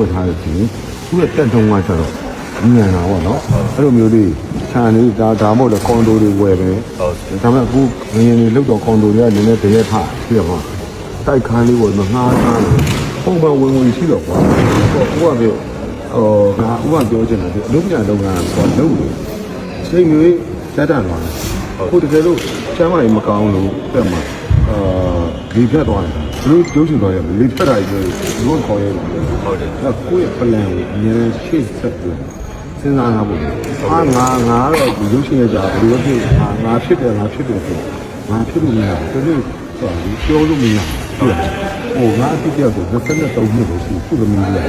ပို့ထားတယ်ဒီသူ့ရဲ့တက်တုံးကကျတော့ညံတာပေါ့နော်အဲ့လိုမျိုးလေးခြံလေးဒါဒါမှမဟုတ်လေကွန်ဒိုတွေဝယ်တယ်ဟုတ်ဒါပေမဲ့အခုငရင်တွေလောက်တော့ကွန်ဒိုတွေကနည်းနည်းတရက်ထပြရပါတိုက်ခန်းလေးပေါ်မှာငှားထားတယ်ပုံမှန်ဝင်ဝင်ရှိတော့ကွာဟိုကပြောဟိုငါဥကပြောချင်တာဒီအလုပ်ပြန်လုပ်တာကွာလုပ်တယ်စိတ်မျိုးတက်တန်သွားတယ်ခုတကယ်လို့ချမ်းမကြီးမကောင်းလို့ပြတ်မှာအာဒီဖြတ်သွားတယ် ဘလို့ကျုပ်ချင်သွားရလေဖြတ်တာကြီးပြောလို့ခေါ်ရတယ်ဟုတ်တယ်那ကိုယ့်ရဲ့ plan ကိုအများကြီးရှေ့ဆက်ပြီးစဉ်းစားထားဖို့အာငါငါတော့ရုပ်ရှင်ရကြဘယ်လိုဖြစ်ငါငါဖြစ်တယ်ငါဖြစ်တယ်ဆိုငါဖြစ်လို့မရဘူးဒီလိုဆိုပြီးပြောလို့မရဘူးဟိုငါအဖြစ်တဲ့ကို23နှစ်လို့ရှိခုသမီးလေး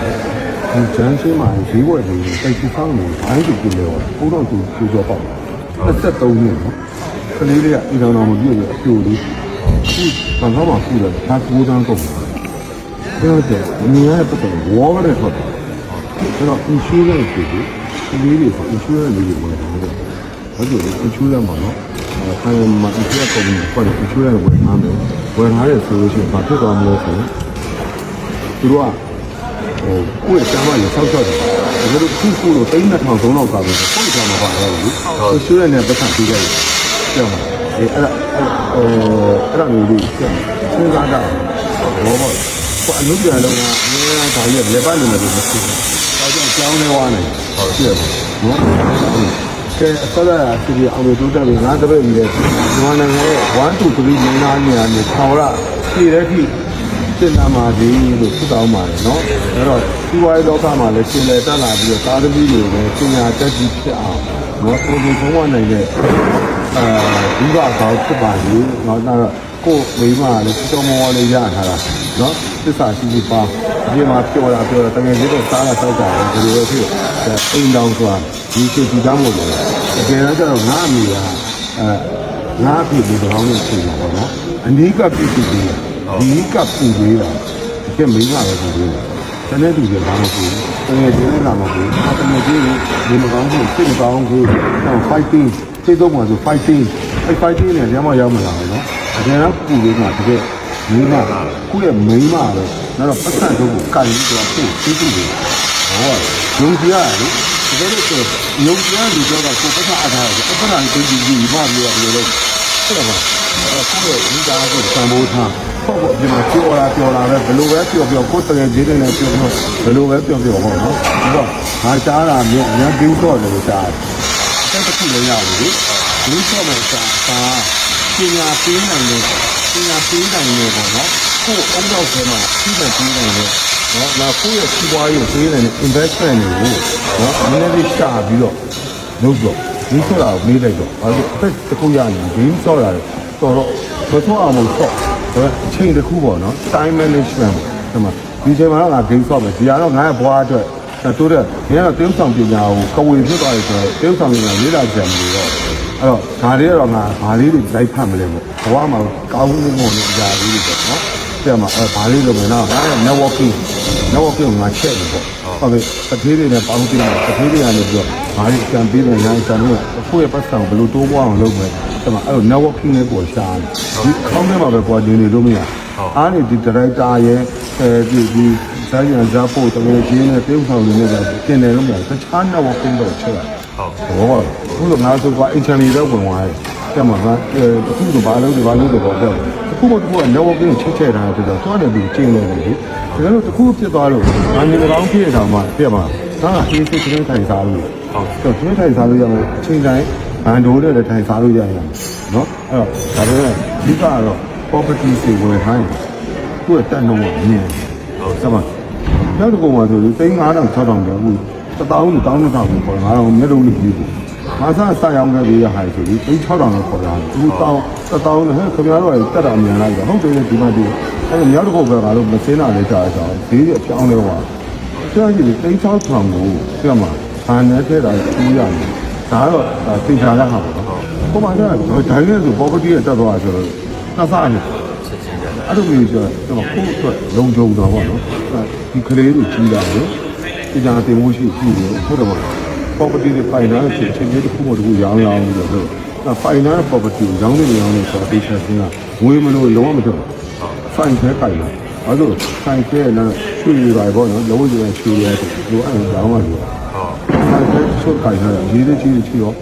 ဒီချမ်းချင်းမှာဈေးဝယ်နေတယ်တိုက်ချဆောင်နေဘိုင်းကိုပြလဲတော့ဘုံတော့သူသူကြောပေါ့23နှစ်နော်ကလေးလေးကအိမ်တော်တော်မပြည့်ဘူးအပြိုလေး ခုဘာသာမှခုတယ်ဒါကိုးတန်းကုန်တယ်ပြောတယ်မြင်ရတဲ့ပတ်သက်ဝေါ်ရတယ်ဟုတ်တယ်အဲ့တော့ insurance ကိုဒီလေးတွေဆို insurance လေးတွေဝင်တယ်ဟုတ်တယ်ဟုတ်တယ် insurance မှာနော်အဲဆိုင်မှာ insurance company ကို insurance ဝင်ထားမယ်ဝင်ထားရဆိုလို့ရှိရင်ဘာဖြစ်သွားမလဲဆိုရင်သူတို့ကဟိုကိုယ့်ရဲ့ကျမ်းမာရေးဆောက်ရှောက်တယ်ဒါပေမဲ့ခုခု လို့3000 3000လောက်ကားပြီးတော့ကိုယ့်ကျမ်းမာပါတော့ဘူး insurance နဲ့ပတ်သက်ပြီးကြတယ်ပြောမှာအဲအဲ့ဒါအဲအဲ့ဒါမျိုးလေးပြောမှာစဉ်းစားကြတယ်ဘောဘောကိုအလုပ်ပြန်တော့ကအများအားဒါကြီးလက်ပတ်နေတယ်လို့မရှိဘူး။ဒါကြောင့်ကြောင်းနေဝါနေဟုတ်ပြည့်ပါနော်။ကဲအစရအစီအအောင်လို့တိုးတက်ပြီးငါတပည့်ကြီးလေဒီမှာနိုင်ငံရဲ့1 2 3မင်းသားနေရာနဲ့ခေါ်ရဖြည့်တဲ့ထိစင်နာမာဒီလို့ဖြစ်တောင်းပါတယ်နော်။အဲ့တော့ဒီဝိုင်းလောကမှာလည်းရှင်လေတက်လာပြီးတော့သာသမီတွေလည်းပညာတတ်ကြီးဖြစ်အောင်နော်ပုံစံသုံးဝနိုင်တဲ့ အဲဒီကကောင်းဖြစ်ပါလေနော်ဒါတော့ကိုယ်မိမလည်းတော်မောလေးရထားတာနော်သစ္စာရှိရှိပါဒီမှာပြောတာပြောတာတကယ်ကြီးတော့စားတာတောက်တာဒီလိုပဲဖြစ်အိမ်တောင်ဆိုတာဒီစိတ်ဒီကားမို့လို့တကယ်တော့ကျတော့ငါအမိကအဲငါအဖြစ်ဒီကောင်နဲ့ဖြစ်နေတာပေါ့နော်အနီးကပြည့်စုံတယ်ဒီကပူပေးတာဒီကမိမပဲပူပေးတာတနေ့တူကြဘာမှမပူတကယ်ကျင်းလာမှာပူအတကယ်ကြီးဒီမကောင်းဘူးစိတ်မကောင်းဘူးဟော fighting စိတ်တော့မှာဆို fighting အဲ fighting နဲ့ညမရောက်မလာဘူးနော်တကယ်တော့ပူပေးတာတကယ်မိမခုရဲ့မိမပဲနောက်တော့ပတ်သက်တော့ကိုကန်ပြီးတော့ပို့သိသိတယ်ဟောယုံကြည်ရတယ်တကယ်လို့ဆိုယုံကြည်ရတဲ့ကြောကကိုပတ်သက်အားထားတယ်ပတ်သက်ကိုကြည့်ကြည့်ပါပြီးတော့ဘယ်လိုလဲဟုတ်တယ်ပါအခုတော့ဒီကားကိုစံမိုးထားဟုတ်ပေါ့ဒီမှာပြောလာပြောလာပဲဘယ်လိုပဲပြောပြောကိုယ်တကယ်ကြီးတယ်လည်းပြောပြောဘယ်လိုပဲပြောပြောဟုတ်နော်ဒါတော့ငါရှားတာမျိုးအများကြီးတော့တယ်လို့ရှားတယ် တစ်ခုလည်းရဘူးလေလူချော့မယ်ရှားရှားပညာပေးနိုင်တယ်ပညာပေးနိုင်တယ်ပေါ့နော်ကိုယ်အုံတော့ထဲမှာပြီးမှပြီးနိုင်တယ်နော်နောက်ကိုယ့်ရဲ့စီးပွားရေးကိုပေးနိုင်တဲ့ investment တွေကိုနော်နည်းနည်းလေးရှာပြီးတော့လုပ်တော့ဒီဆိုတာကိုမေးလိုက်တော့ဘာလို့အသက်တစ်ခုရနေဒီဆော့ရတယ်တော်တော့မဆော့အောင်မဆော့ဒါပေမဲ့အချိန်တစ်ခုပေါ့နော် time management ပေါ့ဒီမှာဒီချိန်မှာတော့ငါ game ဆော့မယ်ဒီကတော့ငါရဲ့ဘွားအတွက် တိုးတဲ့ဒီကတော့တင်းဆောင်ပညာကိုကဝေဖြစ်သွားတယ်ဆိုတော့တင်းဆောင်ပညာလေးလာကြံနေတော့အဲ့တော့ဒါလေးကတော့ငါဘာလေးတွေလိုက်ဖတ်မလဲပေါ့ဘဝမှာကောင်းမှုမို့လို့အရာလေးတွေပေါ့နော်ပြန်မှာအဲဘာလေးလုပ်မယ်နော်ငါရဲ့ networking networking ကိုငါချက်တယ်ပေါ့ဟုတ်ပြီတတိတွေနဲ့ပေါင်းပြီးတော့တတိတွေကနေပြီးတော့ဘာလေးကြံပြီးတော့ညာကြံလို့အခုရဲ့ပတ်စံကိုဘယ်လိုတိုးပွားအောင်လုပ်မယ်အဲ့မှာအဲ့တော့ networking နဲ့ကိုရှာတယ်ဒီခေါင်းထဲမှာပဲကွာနေနေလို့မရအားနေဒီ director ရဲ့ အဲဒီဒီဇာတ်ရံဇာတ်ဖို့တကယ်ချင်းနဲ့ပြုံးဆောင်နေတဲ့တင်တယ်လို့မရတခြား networking တော့ချက်လိုက်ဟုတ်ဟောခုလိုငါဆိုကွာအင်ချန်လီတော့ဝင်သွားတယ်တဲ့မှာငါအဲတခုကဘာလို့ဒီဘာလို့ဒီပေါ့တဲ့တခုမှတခုက networking ကိုချက်ချက်ထားတယ်ဆိုတော့သွားတယ်ပြီးကျင်းနေတယ်လေဒါကြလို့တခုဖြစ်သွားလို့ငါနေမကောင်းဖြစ်တာမှပြက်မှာငါအေးစိတ်ချင်းထိုင်စားလို့ဟုတ်တော့ချင်းထိုင်စားလို့ရမယ်အချိန်တိုင်းဘန်ဒိုးနဲ့လည်းထိုင်စားလို့ရရင်နော်အဲ့တော့ဒါပေမဲ့ဒီကတော့ property စီဝင်ခိုင်း သူ့ရဲ့တက်နှုန်းကမြင်ဟုတ်စမ်းနောက်တစ်ခုမှဆိုလို့သိန်း9000 6000ကျော်အခု1000 1000 1000ကိုခေါ်တာငါတော့မျက်လုံးလေးပြီးဘူးမဆန်းဆက်ရောက်ခဲ့ပြီးရဟိုင်ဆိုပြီးသိန်း6000လောက်ခေါ်တာသူတောင်း1000နဲ့ခင်ဗျားတို့ကတက်တာမြန်လိုက်တော့ဟုတ်တယ်ဒီမှာဒီအဲ့တော့မြောက်တစ်ခုပဲငါတို့မစင်းတာလေးကြားအောင်ဈေးအပြောင်းလဲဟောကျောင်းကြီးသိန်း6000ကိုပြတ်မှာဘာနဲ့ထဲတာတူးရတယ်ဒါတော့သိချာရဟာပေါ့ကိုမကဒါလည်းဆို property ရဲ့တက်သွားဆိုတော့နှစ်ဆနေချက်ချင်းကြတယ် အဲ့လိုမျိုးဆိုတော့ကိုယ့်အတွက်လုံခြုံတော့ဗောနော်ဒီကလေးတွေကြီးလာတယ်ပညာသင်မှုရှိရှိတယ်ဟုတ်တယ်ဗော property တွေ finance ဖြစ်အချိန်ကြီးတစ်ခုမှတစ်ခုရောင်းရောင်းပြီးတော့ဆိုတော့ finance property ကိုရောင်းနေရောင်းနေဆိုတော့ patient ကငွေမလို့လုံးဝမထုတ်ဘူး fine ထဲပိုင်လာအဲ့လိုဆိုင်ကဲနော်ချွေရပါဘောနော်လုံးဝကျချွေရတယ်သူအဲ့ဒါကြောင်းပါလို့ဟုတ်ဆိုင်ကဲချုပ်ခိုင်ရတာရေးတဲ့ချီချီရော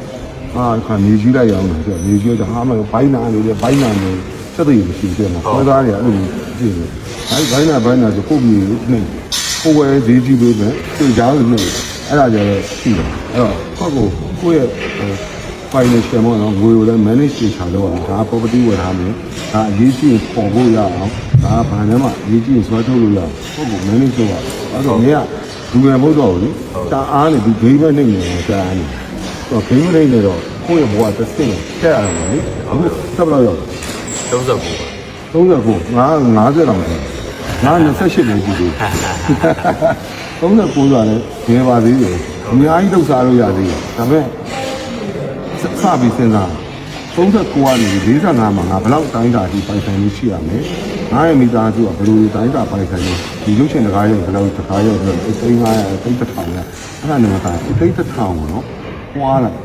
အာခါနေကြီးလိုက်ရအောင်ဆိုနေကြီးတော့ဟာမဘိုင်းနာနေတယ်ဘိုင်းနာနေစက် တည်းမရှိသေးမှာခေါ်သားတွေအဲ့လိုကြည့်တယ်ဘိုင်းဘိုင်းနာဘိုင်းနာဆိုကိုယ့်ပြည်နေကိုယ်ဝဲဈေးကြီးပေးမယ်သူ့ကြားလို့နေအဲ့ဒါကြတော့ရှိတယ်အဲ့တော့ကိုယ့်ကိုကိုယ့်ရဲ့ financial ပေါ့နော်ငွေကိုလည်း manage ချချလုပ်အောင်ဒါ property ဝယ်ထားမယ်ဒါအရေးကြီးပေါ်ဖို့ရအောင်ဒါဘာနဲ့မှအရေးကြီးဆွဲထုတ်လို့ရအောင်ကိုယ့်ကို manage လုပ်ရအောင်အဲ့တော့မင်းကလူငယ်မဟုတ်တော့ဘူးလေတာအားနဲ့ဒီဂိမ်းပဲနေနေတယ်တာအားနဲ့တော့ဂိမ်းမနေနေတော့ကိုယ့်ရဲ့ဘဝတစ်ဆင့်ထက်ရအောင်လေအခုဆက်ဘယ်လောက်ရောက် 39 39ငါ50တောင်တယ်ငါ28နေပြီလေ39ဆိုတာလည်းငယ်ပါသေးတယ်အများကြီးလောက်စားလို့ရသေးတယ်ဒါပေမဲ့စစပြီးစဉ်းစား39ကနေ45မှာငါဘယ်လောက်တိုင်းတာဒီပိုင်ဆိုင်မှုရှိရမလဲငါရဲ့မိသားစုကဘယ်လိုတိုင်းတာပိုင်ဆိုင်လဲဒီရုပ်ရှင်တကားရဲ့ဘယ်လောက်တကားရဲ့ဘယ်လိုသိန်း900သိန်း1000လဲအဲ့ဒါနဲ့ကသိန်း1000ပေါ့နော်ပွားလိုက်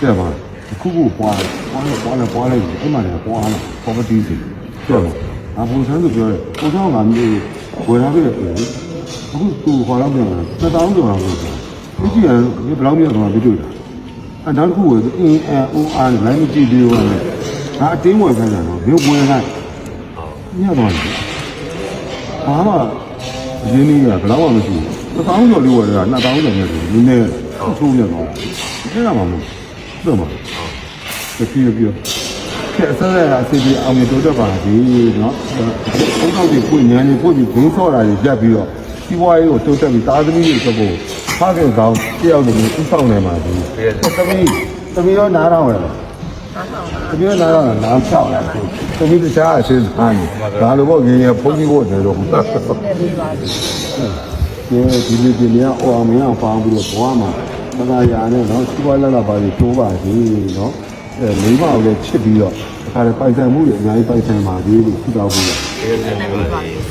ကျဲပါ ခုခုပွားလိုက်ပွားလိုက်ပွားလိုက်ပွားလိုက်အဲ့မှာလည်းပွားလိုက် property စီကျဲပါအဘူဆန်းဆိုပြောတယ်ပုံဆောင်ကမျိုးဝယ်ထားခဲ့တယ်အခုသူခေါ်တော့ပြန်တယ်1000ကျော်လောက်လို့ဒီကြည့်ရဘယ်လောက်မြောက်တော့ပြီးတွေ့တာအဲနောက်တစ်ခုကအင်းအအိုးအားလည်းမကြည့်သေးဘူးလေ။ဒါအတင်းဝယ်ခိုင်းတာတော့မြို့ဝင်ခိုင်းညတော့တယ်။ဘာမှရင်းနှီးကဘယ်တော့မှမရှိဘူး။တစ်သောင်းကျော်လေးဝယ်တာနှစ်သောင်းကျော်နဲ့ဆိုနည်းနည်းထိုးနေတော့။အဲ့ဒါမှမဟုတ်။ တော့မှတပြည့်ပြည့်ကဲဆက်ရအစီအပြေအောင်မြင်တိုးတက်ပါစေနော်။ဘုံတော့ဒီကိုညံနေကိုဒီဘင်းဆော့တာတွေပြတ်ပြီးတော့စီးပွားရေးကိုတိုးတက်ပြီးသားသမီးတွေစဖို့ဖခင်ကောင်းတယောက်တည်းဥဆောင်နေမှာဒီပြည့်စုံသမီးသမီးရောနားတော့ရလားသမီးရောနားတော့နားဖြောက်လာသမီးတခြားအရှင်းစားနေဒါလိုပေါ့ငယ်ငယ်ဖုန်းကြီးဖို့တယ်တော့ဒီဒီလေးဒီလေးအော်အောင်မရအောင်ပေါင်းပြီးတော့ဘွားမှာ ပသာယာနဲ့နော်စီးပွားလက်လာပါပြီးတိုးပါစေနော်အဲမိမကိုလည်းချစ်ပြီးတော့အခါပိုင်ဆိုင်မှုတွေအများကြီးပိုင်ဆိုင်ပါသေးလို့ထူတော်ဘူးပြည့်စုံပါ